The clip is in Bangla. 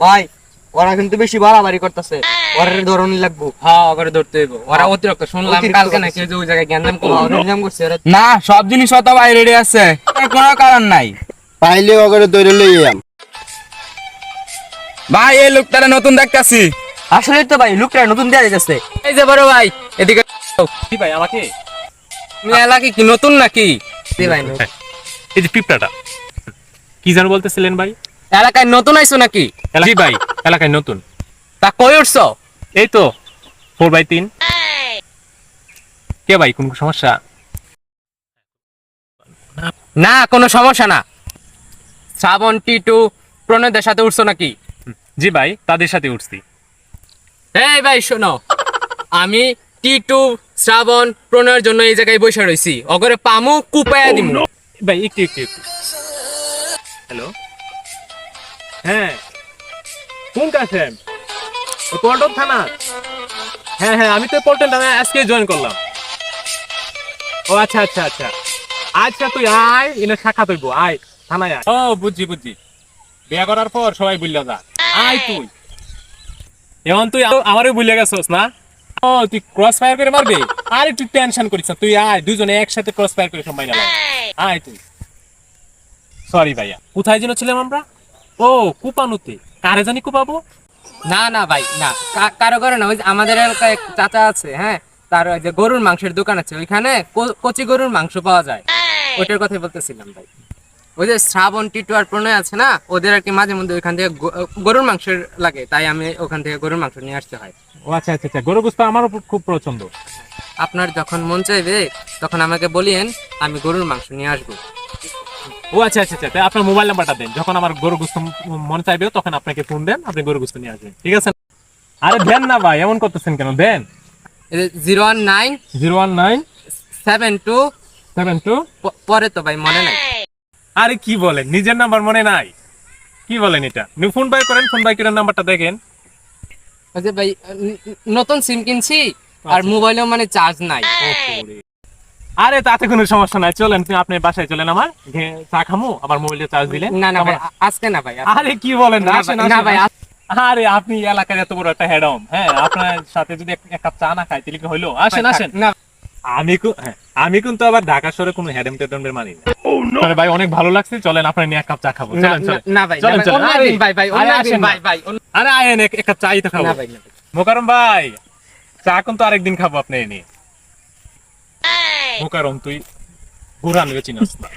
ভাই ওরা কিন্তু বেশি বাড়াবাড়ি করতেছে। ওরা ধরনই লাগবো। হ্যাঁ ওকে ধরতে হইব। ওরা অতিরিক্ত শুনলাম কালকে নাকি যে ওই জায়গায় গ্যান্দাম করল। নিজাম করছে না সব জিনিস তো ভাই রেডি আছে কোনো কারণ নাই। পাইলে ওগরে দৌড়ে লই আম। ভাই এই লোকটারে নতুন দেখতাছি। আসলে তো ভাই লুকটা নতুন দেওয়া যাচ্ছে এই যে বড় ভাই এদিকে কি ভাই আমাকে? তুমি এলাকি কি নতুন নাকি? ভাই এই যে পিঁপড়াটা। কি যেন বলতেছিলেন ভাই? এলাকায় নতুন আইছো নাকি? জি ভাই। এলাকায় নতুন। তা কই উঠছো? এই তো ফোর বাই তিন। কে ভাই কোন সমস্যা? না কোনো সমস্যা না। শ্রাবণ টিটু প্রণয়দের সাথে উঠছো নাকি? জি ভাই তাদের সাথে উঠছি। এই ভাই শোনো। আমি টিটু শ্রাবণ প্রণয়ের জন্য এই জায়গায় বসে রইছি। অগরে পামু কুপায়া দিমু। ভাই একটু একটু একটু। হ্যালো? হ্যাঁ। কোন ওই পল্টন থানা? হ্যাঁ হ্যাঁ আমি তো পল্টন থানা আজকে জয়েন করলাম। ও আচ্ছা আচ্ছা আচ্ছা। আচ্ছা তুই আয়, এনে শাখা তৈব আয়, থানায় আয়। ও, বুঝছি বুঝছি। বিয়া করার পর সবাই বুঝলে যা। আয় তুই। এখন তুই আমারও বুঝলে গেছস, না? ও, তুই ক্রস ফায়ার করে মারবি? আর একটু টেনশন করিস তুই আয়, দুজনে একসাথে ক্রস ফায়ার করে সময় না আয় তুই। সরি ভাইয়া। কোথায় যেন ছিলাম আমরা? ও কুপানুতে। কারে জানি কুপাবো? না না ভাই না। কারও করে না ওই আমাদের এলাকায় এক চাচা আছে হ্যাঁ? তার ওই যে গরুর মাংসের দোকান আছে ওইখানে কচি গরুর মাংস পাওয়া যায়। ওইটার কথাই বলতেছিলাম ভাই। ওই যে শ্রাবণ টিটু আর প্রণয় আছে না ওদের আর কি মাঝে মধ্যে ওইখান থেকে গরুর মাংসের লাগে তাই আমি ওখান থেকে গরুর মাংস নিয়ে আসতে হয়। ও আচ্ছা আচ্ছা আচ্ছা। গরু গুস্ত আমারও খুব পছন্দ। আপনার যখন মন চাইবে তখন আমাকে বলিয়েন আমি গরুর মাংস নিয়ে আসব। ও আচ্ছা আচ্ছা আচ্ছা আপনার মোবাইল নাম্বারটা দেন। যখন আমার গরু গুস্ত মনে চাইবে তখন আপনাকে ফোন দেন আপনি গরু গুস্ত নিয়ে আসবেন। ঠিক আছে? আরে দেন না ভাই এমন করতেছেন কেন? দেন। Zero one nine zero one nine seven two seven two পরে তো ভাই মনে নাই। আরে কি বলেন? নিজের নাম্বার মনে নাই। কি বলেন এটা? ফোন বাই করেন ফোন বাই করে নাম্বারটা দেখেন। যে ভাই নতুন সিম কিনছি আর আচ্ছা। মোবাইলেও মানে চার্জ নাই। আরে তাতে কোনো সমস্যা নাই। চলেন তুমি আপনি বাসায় চলেন আমার। চা খামু আমার মোবাইলে চার্জ দিলে। না না ভাই আজকে না ভাই আরে কি বলেন? না না ভাই, আরে আপনি এলাকার এত বড় একটা হেডম হ্যাঁ আপনার সাথে যদি এক- কাপ চা না খাই তাহলে কি হইল? আসেন আসেন। না। আমি কু- হ্যাঁ, আমি কিন্তু আবার ঢাকা শহরে কোনো হেডম টেডমের মানি না। ভাই অনেক ভালো লাগছে। চলেন আপনার নিয়ে এক কাপ চা খাব। চলেন না, চলেন। না ভাই চলেন, চলেন। আরে, ভাই ভাই ভাই ভাই আরে আয়েন এক কাপ চাই তো খাব। না ভাই মোকারম ভাই চা কিন্তু আরেকদিন খাব আপনি এনে। মোকারম তুই ঘুরান চিনাস না